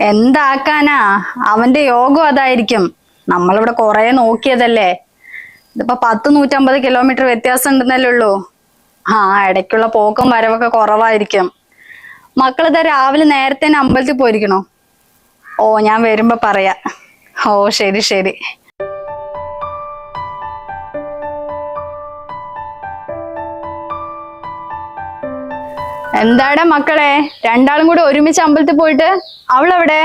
എന്താക്കാനാ? അവന്റെ യോഗം അതായിരിക്കും. നമ്മളിവിടെ കൊറേ നോക്കിയതല്ലേ? ഇതിപ്പോ പത്ത് നൂറ്റമ്പത് കിലോമീറ്റർ വ്യത്യാസം ഉണ്ടെന്നല്ലേ ഉള്ളൂ. ആ ഇടയ്ക്കുള്ള പോക്കും വരവൊക്കെ കുറവായിരിക്കും. മക്കളിതാ രാവിലെ നേരത്തെ അമ്പലത്തിൽ പോയിരിക്കണോ. ഓ ഞാൻ വരുമ്പോ പറയാ. ഓ ശരി ശരി. എന്താടാ മക്കളെ? രണ്ടാളും കൂടെ ഒരുമിച്ച് അമ്പലത്തിൽ പോയിട്ട് അവളെവിടെ?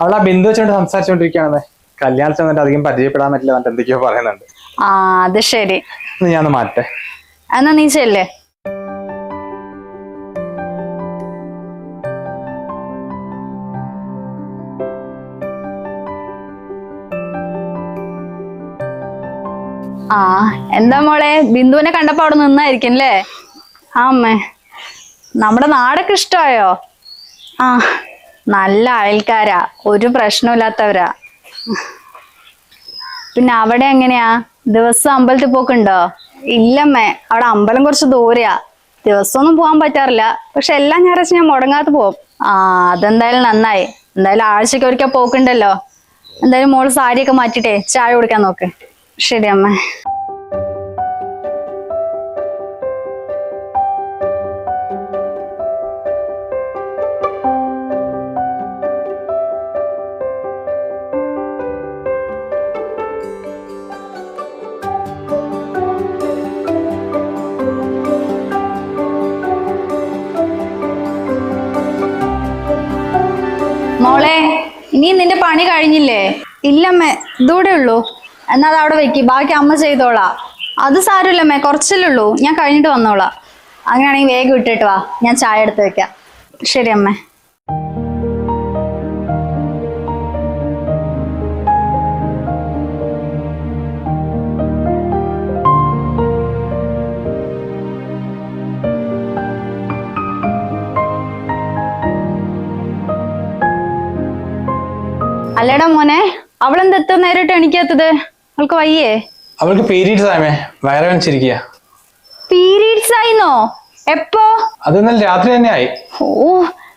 അവളാ ബിന്ദു വെച്ചോണ്ട് സംസാരിച്ചോണ്ടിരിക്കുകയാണെന്ന് കല്യാണത്തിൽ വന്നിട്ട് അധികം പരിചയപ്പെടാൻ പറ്റില്ല എന്നിട്ട് എന്തൊക്കെയോ പറയുന്നുണ്ട്. ആ അത് ശരി. ഞാൻ മാറ്റേ എന്നാ നീ ചെല്ലേ. ആ എന്താ മോളെ? ബിന്ദുവിനെ കണ്ടപ്പോ അവിടെ നിന്നായിരിക്കും അല്ലേ? ആ അമ്മേ. നമ്മുടെ നാടൊക്കെ ഇഷ്ടമായോ ആ നല്ല അയൽക്കാരാ. ഒരു പ്രശ്നമില്ലാത്തവരാ. പിന്നെ അവിടെ എങ്ങനെയാ? ദിവസം അമ്പലത്തിൽ പോക്കുണ്ടോ? ഇല്ലമ്മേ അവിടെ അമ്പലം കുറച്ച് ദൂരെയാ. ദിവസമൊന്നും പോകാൻ പറ്റാറില്ല. പക്ഷെ എല്ലാ ഞായറാഴ്ച ഞാൻ മുടങ്ങാതെ പോകും ആ അതെന്തായാലും നന്നായി. എന്തായാലും ആഴ്ചക്ക് ഒരിക്കൽ പോക്കുണ്ടല്ലോ. എന്തായാലും മോൾ സാരിയൊക്കെ മാറ്റിട്ടേ ചായ കുടിക്കാൻ നോക്ക്. ശരി അമ്മേ. ഇല്ലമ്മേ ഇതൂടെ ഉള്ളൂ. എന്നാ അത് അവിടെ വെക്കി. ബാക്കി അമ്മ ചെയ്തോളാ. അത് സാരമില്ലമ്മേ കുറച്ചല്ലേ ഉള്ളൂ. ഞാൻ കഴിഞ്ഞിട്ട് വന്നോളാം. അങ്ങനെയാണെങ്കിൽ വേഗം ഇട്ടിട്ട് വാ. ഞാൻ ചായ എടുത്ത് വെക്കാം. ശരി അമ്മേ. അല്ലേടാ മോനെ? അവളെന്താ എത്ര നേരിട്ട് എണിക്കാത്തത്? അവൾക്ക് വയ്യേ. അവൾക്ക് പീരീഡ്സ് ആയമേ വയറ് കാണിച്ചിരിക്കുക പീരീഡ്സ് ആയിന്നോ എപ്പോ? അത് ഇന്നലെ രാത്രി തന്നെ ആയി. ഓ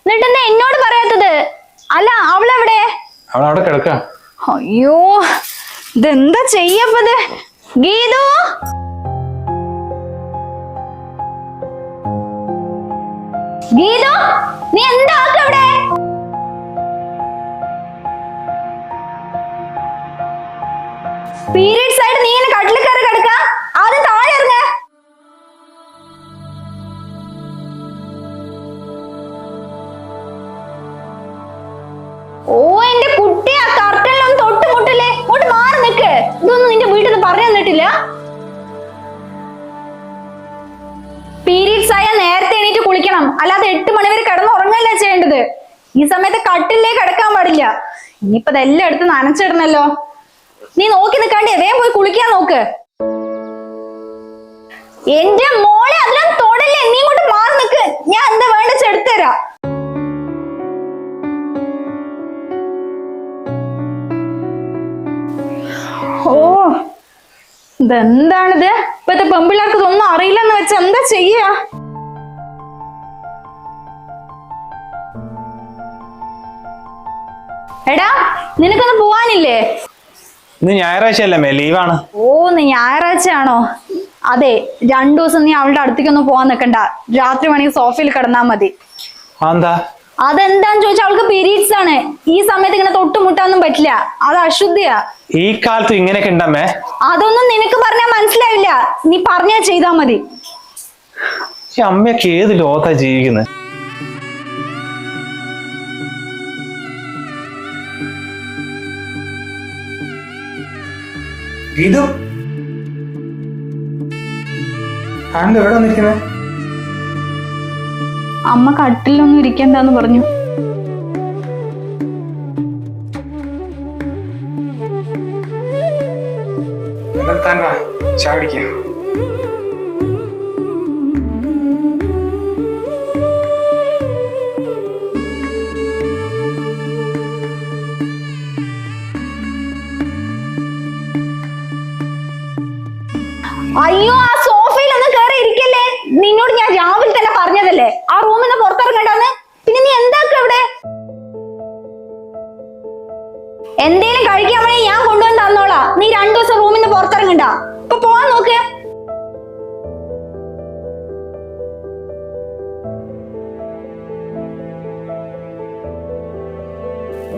എന്നിട്ടെന്താ എന്നോട് പറയാത്തത്? അല്ല അവളെവിടെ? അവൾ അവിടെ കിടക്കുക അയ്യോ ഇതെന്താ ചെയ്യപ്പത്? ഗീതു? ഗീതു നീ എന്താ അവിടെ? പീരീഡ്സ് ആയിട്ട് നീ ഇങ്ങനെ കട്ടിൽ കയറി കിടക്ക? ആദ്യം താഴെ ഇറങ്ങ. ഓ എന്റെ കുട്ടി ആ കർട്ടനിലൊന്നും തൊട്ട് മുട്ടില്ലേ ഇങ്ങോട്ട് മാറി നിക്ക്. ഇതൊന്നും നിന്റെ വീട്ടിൽ നിന്ന് പറഞ്ഞു തന്നിട്ടില്ല. പീരീഡ്സ് ആയാൽ നേരത്തെ എണീറ്റ് കുളിക്കണം. അല്ലാതെ എട്ട് മണിവരെ കിടന്ന് ഉറങ്ങല്ല ചെയ്യേണ്ടത്? ഈ സമയത്ത് കട്ടിലേ കിടക്കാൻ പാടില്ല. ഇനിയിപ്പോ ഇതെല്ലാം എടുത്ത് നനച്ചിടണല്ലോ. നീ നോക്കി നിൽക്കാണ്ടി വേഗം പോയി കുളിക്കാൻ നോക്ക്. എന്റെ മോളെ അതിലും തൊടല്ലേ? നീ ഇങ്ങോട്ട് മാറി നിക്ക്. ഞാൻ എന്താ വേണ്ട ചെടുത്തരാ ഓ ഇതെന്താണിത്? ഇപ്പത്തെ പെമ്പിള്ളാർക്ക് ഇതൊന്നും അറിയില്ലെന്ന് വെച്ച എന്താ ചെയ്യാ? എടാ നിനക്കൊന്ന് പോവാനില്ലേ? ഇന്ന് ഞായറാഴ്ച അല്ലേ ലീവാണ്. ഓ നീ ഞായറാഴ്ചയാണോ? അതെ രണ്ടു ദിവസം നീ അവളുടെ അടുത്തേക്ക് അടുത്തേക്കൊന്നും പോവാൻ നിക്കണ്ട. രാത്രി വേണമെങ്കിൽ സോഫയിൽ കിടന്നാ മതി. എന്താ അതെന്താന്ന് ചോദിച്ചാൽ അവൾക്ക് പീരീഡ്സ് ആണ്. ഈ സമയത്ത് ഇങ്ങനെ തൊട്ടുമുട്ടാനൊന്നും പറ്റില്ല. അത് അശുദ്ധിയാ. ഈ കാലത്ത് ഇങ്ങനെയൊക്കെ ഉണ്ടമ്മേ അതൊന്നും നിനക്ക് പറഞ്ഞാൽ മനസ്സിലാവില്ല നീ പറഞ്ഞാ ചെയ്താ മതി. അമ്മയൊക്കെ ഏത് ലോകത്താ ജീവിക്കുന്നത് ഇത്. ആണ്ട് എവിടെ നിൽക്കണേ? അമ്മ കട്ടിലൊന്നും ഇരിക്കണ്ടെന്ന് പറഞ്ഞു. താൻ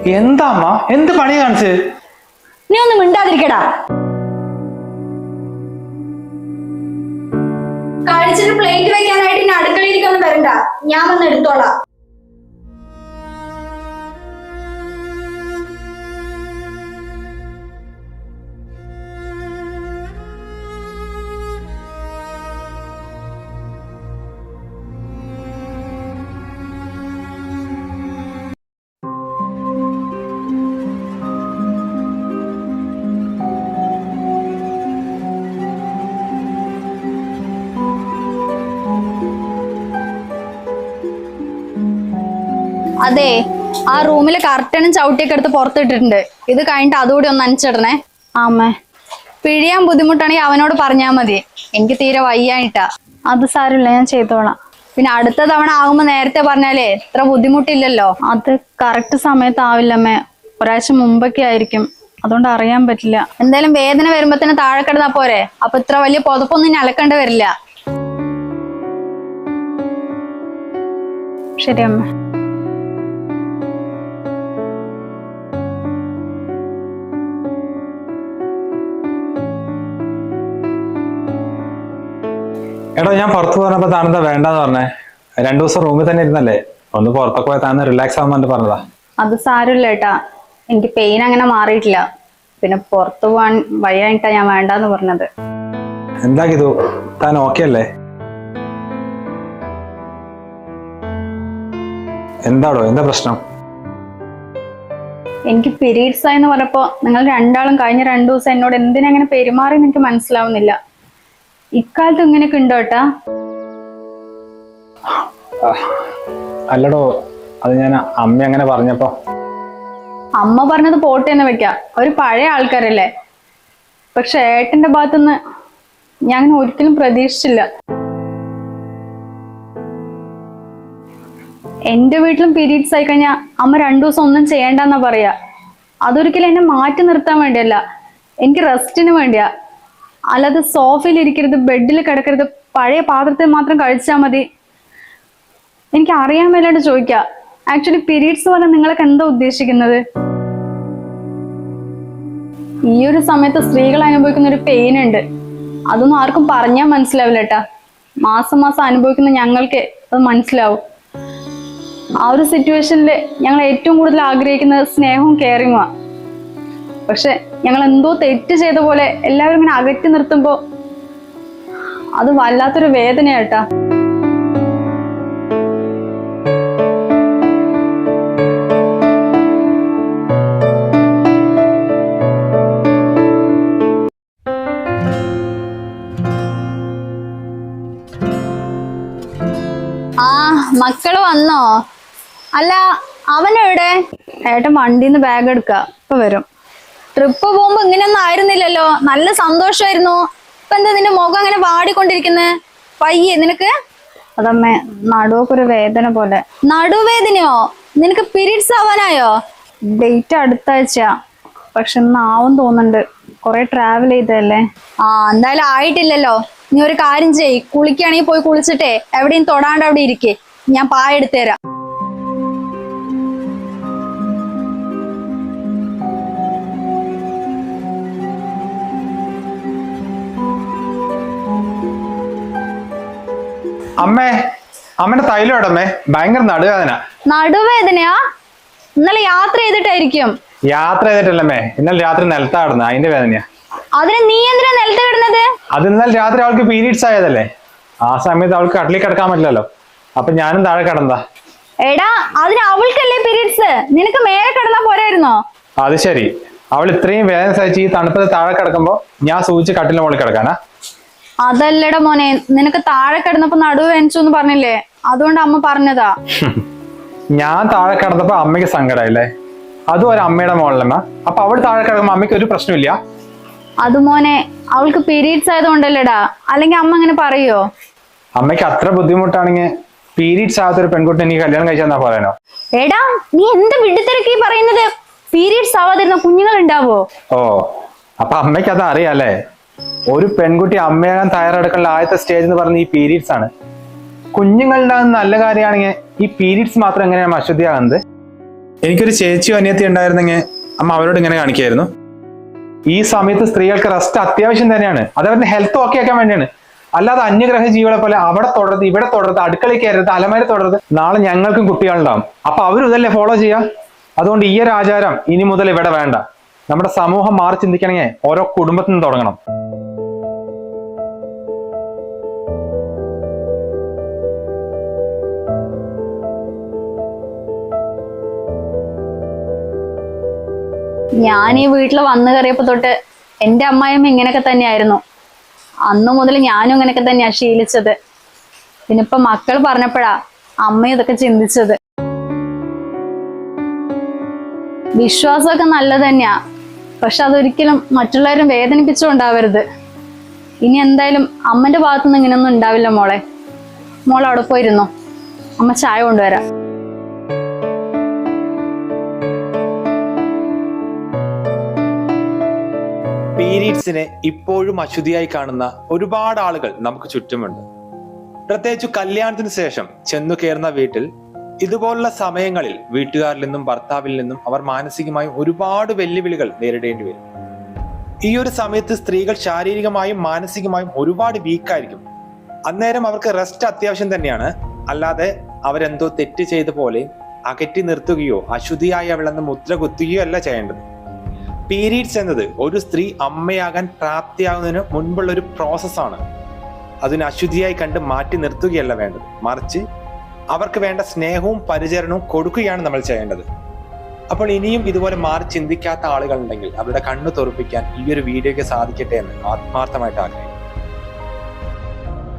എന്താ അമ്മ എന്ത് പണി കാണിച്ച്? നീ ഒന്ന് മിണ്ടാതിരിക്കടാ. കഴിച്ചിട്ട് പ്ലേറ്റ് വെക്കാനായിട്ട് അടുക്കളയിലേക്ക് ഒന്ന് വരണ്ട. ഞാൻ വന്ന് എടുത്തോളാം. അതെ ആ റൂമിലെ കർട്ടനും ചവിട്ടിയൊക്കെ എടുത്ത് പുറത്തിട്ടിട്ടുണ്ട്. ഇത് കഴിഞ്ഞിട്ട് അതുകൂടി ഒന്ന് അനച്ചിടണേ ആമേ പിഴിയാൻ ബുദ്ധിമുട്ടാണെങ്കിൽ അവനോട് പറഞ്ഞാൽ മതി. എനിക്ക് തീരെ വയ്യായിട്ടാ അത് സാരമില്ല ഞാൻ ചെയ്തോളാം. പിന്നെ അടുത്ത തവണ ആകുമ്പോ നേരത്തെ പറഞ്ഞാലേ ഇത്ര ബുദ്ധിമുട്ടില്ലല്ലോ? അത് കറക്റ്റ് സമയത്ത് ആവില്ലമ്മേ ഒരാഴ്ച മുമ്പൊക്കെ ആയിരിക്കും. അതുകൊണ്ട് അറിയാൻ പറ്റില്ല. എന്തായാലും വേദന വരുമ്പോ തന്നെ താഴെ കിടന്നാ പോരെ. അപ്പൊ ഇത്ര വലിയ പുതപ്പൊന്നും ഇനി അലക്കേണ്ടി വരില്ല. ശരി അമ്മ. എടോ ഞാൻ പുറത്ത് പറഞ്ഞപ്പോ താനെന്താ വേണ്ടെന്ന് പറഞ്ഞേ? രണ്ടു ദിവസം റൂമിൽ തന്നെ ഇരുന്നല്ലേ? ഒന്ന് പുറത്തൊക്കെ പോയി താന്ന് റിലാക്സ് ആവാൻ പറഞ്ഞതാ. അത് സാരമില്ല ഏട്ടാ. എനിക്ക് പെയിൻ അങ്ങനെ മാറിയിട്ടില്ല. പിന്നെ പുറത്തു പോവാൻ വയ്യായിട്ടാ ഞാൻ വേണ്ടെന്ന് പറഞ്ഞത്. എന്താ ഇതു താൻ ഓക്കെ അല്ലേ? എന്താടോ എന്താ പ്രശ്നം? എനിക്ക് പീരീഡ്സ് ആയെന്ന് പറഞ്ഞപ്പോ നിങ്ങൾ രണ്ടാളും കഴിഞ്ഞ രണ്ടു ദിവസം എന്നോട് എന്തിനെ അങ്ങനെ പെരുമാറി എനിക്ക് മനസ്സിലാവുന്നില്ല. ഇക്കാലത്ത് ഇങ്ങനെയൊക്കെ ഉണ്ടോ ഏട്ടാ? അല്ലടോ അത് ഞാൻ അമ്മ അങ്ങനെ പറഞ്ഞപ്പോ. അമ്മ പറഞ്ഞത് പോട്ടെ എന്ന് വെക്കാം. ഒരു പഴയ ആൾക്കാരല്ലേ. പക്ഷെ ഏട്ടന്റെ ഭാഗത്തുനിന്ന് ഞാൻ അങ്ങനെ ഒരിക്കലും പ്രതീക്ഷിച്ചില്ല. എന്റെ വീട്ടിലും പീരീഡ്സ് ആയി കഴിഞ്ഞാൽ അമ്മ രണ്ടു ദിവസം ഒന്നും ചെയ്യണ്ടെന്നാ പറയാ. അതൊരിക്കലും എന്നെ മാറ്റി നിർത്താൻ വേണ്ടിയല്ല. എനിക്ക് റെസ്റ്റിന് വേണ്ടിയാ. അല്ലാതെ സോഫയിൽ ഇരിക്കരുത് ബെഡിൽ കിടക്കരുത് പഴയ പാത്രത്തിൽ മാത്രം കഴിച്ചാൽ മതി. എനിക്ക് അറിയാൻ മേലായിട്ട് ചോദിക്കുക ആക്ച്വലി പീരീഡ്സ് പോലെ നിങ്ങൾക്ക് എന്താ ഉദ്ദേശിക്കുന്നത്? ഈ ഒരു സമയത്ത് സ്ത്രീകൾ അനുഭവിക്കുന്ന ഒരു പെയിൻ ഉണ്ട്. അതൊന്നും ആർക്കും പറഞ്ഞാൽ മനസ്സിലാവില്ല കേട്ടാ. മാസം മാസം അനുഭവിക്കുന്ന ഞങ്ങൾക്ക് അത് മനസ്സിലാവും. ആ ഒരു സിറ്റുവേഷനിൽ ഞങ്ങൾ ഏറ്റവും കൂടുതൽ ആഗ്രഹിക്കുന്നത് സ്നേഹവും കെയറിങ്ങുമാണ് പക്ഷെ ഞങ്ങൾ എന്തോ തെറ്റ് ചെയ്ത പോലെ എല്ലാവരും ഇങ്ങനെ അകറ്റി നിർത്തുമ്പോൾ അത് വല്ലാത്തൊരു വേദനയാട്ടാ ആ മക്കൾ വന്നോ? അല്ല അവനെവിടെ? ഏട്ടൻ വണ്ടിന്ന് ബാഗ് എടുക്ക ഇപ്പൊ വരും. ട്രിപ്പ് പോകുമ്പോ ഇങ്ങനെയൊന്നും ആയിരുന്നില്ലല്ലോ. നല്ല സന്തോഷമായിരുന്നു. ഇപ്പൊ എന്താ നിന്റെ മുഖം അങ്ങനെ വാടിക്കൊണ്ടിരിക്കുന്നത് പയ്യെ നിനക്ക്? അതമ്മേ നടുവൊക്കെ ഒരു വേദന പോലെ. നടുവേദനയോ? നിനക്ക് പീരീഡ്സ് ആവാനായോ? ഡേറ്റ് അടുത്ത ആഴ്ച. പക്ഷെ ആവും തോന്നുന്നുണ്ട്. കുറെ ട്രാവൽ ചെയ്തല്ലേ ആ എന്തായാലും ആയിട്ടില്ലല്ലോ. നീ ഒരു കാര്യം ചെയ് കുളിക്കുകയാണെങ്കിൽ പോയി കുളിച്ചിട്ടേ. എവിടെയും തൊടാണ്ട് അവിടെ ഇരിക്കേ. ഞാൻ പായ എടുത്തുതരാം അമ്മേ അമ്മന്റെ തൈലം ഇടമേ ഭയങ്കര നടുവേദന. നടുവേദനയാ? ഇന്നലെ യാത്ര ചെയ്തിട്ടായിരിക്കും. യാത്ര ചെയ്തിട്ടല്ലമ്മേ ഇന്നലെ രാത്രി നിലത്താടുന്ന അതിന്റെ വേദനയാ. അതിന് നീ എന്തിനാ നിലത്ത് കിടന്നത്? അത് ഇന്നലെ രാത്രി അവൾക്ക് പീരീഡ്സ് ആയതല്ലേ? ആ സമയത്ത് അവൾക്ക് കട്ടിലി കിടക്കാൻ പറ്റില്ലല്ലോ. അപ്പൊ ഞാനും താഴെ കിടന്നതാ. എടാ അതിന് അവൾക്കല്ലേ പീരീഡ്സ്? നിനക്ക് മേലെ കിടന്നാ പോരായിരുന്നോ? അത് ശരി. അവൾ ഇത്രയും വേദന സഹിച്ച് ഈ തണുപ്പത്ത് താഴെ കിടക്കുമ്പോ ഞാൻ സൂചിച്ച് കട്ടിലിന്റെ മുകളിൽ കിടക്കാനാ. അതല്ലടാ മോനെ നിനക്ക് താഴെ കിടന്നപ്പോ നടുവ് വേനിച്ചു എന്ന് പറഞ്ഞില്ലേ? അതുകൊണ്ട് അമ്മ പറഞ്ഞതാ. ഞാൻ താഴെ കിടന്നപ്പോ അമ്മയ്ക്ക് സങ്കടമായില്ലേ അതും ഒരു അമ്മയുടെ മോളിലമ്മ അപ്പൊ അവൾ താഴെ കിടക്കുമ്പോ അമ്മയ്ക്ക് ഒരു പ്രശ്നമില്ല അത് മോനെ അവൾക്ക് പീരീഡ്സ് ആയതുകൊണ്ടല്ലേടാ. അല്ലെങ്കിൽ അമ്മ അങ്ങനെ പറയോ? അമ്മയ്ക്ക് അത്ര ബുദ്ധിമുട്ടാണെങ്കിൽ പീരീഡ്സ് ആവാത്ത ഒരു പെൺകുട്ടി എനിക്ക് കല്യാണം കഴിച്ചാന്നാ പറയാനോ? എടാ നീ എന്ത് വിടുത്തിരക്കി പറയുന്നത്? പീരീഡ്സ് ആവാതിരുന്ന കുഞ്ഞുങ്ങൾ ഉണ്ടാവോ ഓ അപ്പൊ അമ്മയ്ക്ക് അത് അറിയാല്ലേ? ഒരു പെൺകുട്ടി അമ്മയാകാൻ തയ്യാറെടുക്കാനുള്ള ആദ്യത്തെ സ്റ്റേജ് എന്ന് പറഞ്ഞ ഈ പീരീഡ്സ് ആണ്. കുഞ്ഞുങ്ങളുടെ നല്ല കാര്യമാണെങ്കിൽ ഈ പീരീഡ്സ് മാത്രം എങ്ങനെയാണ് അശുദ്ധിയാകുന്നത്? എനിക്കൊരു ചേച്ചിയോ അനിയത്തി ഉണ്ടായിരുന്നെങ്കിൽ അമ്മ അവരോട് ഇങ്ങനെ കാണിക്കായിരുന്നു. ഈ സമയത്ത് സ്ത്രീകൾക്ക് റെസ്റ്റ് അത്യാവശ്യം തന്നെയാണ്. അതവരുടെ ഹെൽത്ത് ഓക്കെ ആക്കാൻ വേണ്ടിയാണ്. അല്ലാതെ അന്യഗ്രഹ ജീവികളെ പോലെ അവിടെ തുടരുത് ഇവിടെ തുടരുത് അടുക്കളയിൽ കയറരുത് അലമാരി തുടരുത്. നാളെ ഞങ്ങൾക്കും കുട്ടികളുണ്ടാവും. അപ്പൊ അവരും ഇതല്ലേ ഫോളോ ചെയ്യാം അതുകൊണ്ട് ഈ ഒരു ആചാരം ഇനി മുതൽ ഇവിടെ വേണ്ട. നമ്മുടെ സമൂഹം മാറി ചിന്തിക്കണമെങ്കിൽ ഓരോ കുടുംബത്തിൽ നിന്ന് തുടങ്ങണം. ഞാൻ ഈ വീട്ടിൽ വന്നു കയറിയപ്പോ തൊട്ട് എന്റെ അമ്മായിയമ്മ ഇങ്ങനെയൊക്കെ തന്നെയായിരുന്നു. അന്നു മുതൽ ഞാനും ഇങ്ങനെയൊക്കെ തന്നെയാ ശീലിച്ചത്. പിന്നെ ഇപ്പൊ മക്കൾ പറഞ്ഞപ്പോഴാ അമ്മ ഇതൊക്കെ ചിന്തിച്ചത്. വിശ്വാസമൊക്കെ നല്ലത് തന്നെയാ. പക്ഷെ അതൊരിക്കലും മറ്റുള്ളവരും വേദനിപ്പിച്ചുകൊണ്ടാവരുത്. ഇനി എന്തായാലും അമ്മന്റെ ഭാഗത്തുനിന്ന് ഇങ്ങനെയൊന്നും ഉണ്ടാവില്ല മോളെ. മോൾ അവിടെ പോയിരുന്നോ. അമ്മ ചായ കൊണ്ടുവരാം. പീരീഡ്സിനെ ഇപ്പോഴും അശുദ്ധിയായി കാണുന്ന ഒരുപാട് ആളുകൾ നമുക്ക് ചുറ്റുമുണ്ട്. പ്രത്യേകിച്ച് കല്യാണത്തിന് ശേഷം ചെന്നു കയറുന്ന വീട്ടിൽ ഇതുപോലുള്ള സമയങ്ങളിൽ വീട്ടുകാരിൽ നിന്നും ഭർത്താവിൽ നിന്നും അവർ മാനസികമായും ഒരുപാട് വെല്ലുവിളികൾ നേരിടേണ്ടി വരും. ഈ ഒരു സമയത്ത് സ്ത്രീകൾ ശാരീരികമായും മാനസികമായും ഒരുപാട് വീക്കായിരിക്കും അന്നേരം അവർക്ക് റെസ്റ്റ് അത്യാവശ്യം തന്നെയാണ്. അല്ലാതെ അവരെന്തോ തെറ്റ് ചെയ്ത പോലെ അകറ്റി നിർത്തുകയോ അശുദ്ധിയായി അവളെന്ന് മുദ്ര കുത്തുകയോ അല്ല ചെയ്യേണ്ടത്. പീരീഡ്സ് എന്നത് ഒരു സ്ത്രീ അമ്മയാകാൻ പ്രാപ്തിയാകുന്നതിന് മുൻപുള്ള ഒരു പ്രോസസ്സാണ് അതിന് അശുദ്ധിയായി കണ്ട് മാറ്റി നിർത്തുകയല്ല വേണ്ടത്. മറിച്ച് അവർക്ക് വേണ്ട സ്നേഹവും പരിചരണവും കൊടുക്കുകയാണ് നമ്മൾ ചെയ്യേണ്ടത്. അപ്പോൾ ഇനിയും ഇതുപോലെ മാറി ചിന്തിക്കാത്ത ആളുകൾ ഉണ്ടെങ്കിൽ അവരുടെ കണ്ണു തുറപ്പിക്കാൻ ഈ ഒരു വീഡിയോയ്ക്ക് സാധിക്കട്ടെ എന്ന് ആത്മാർത്ഥമായിട്ട് ആഗ്രഹിക്കുന്നു.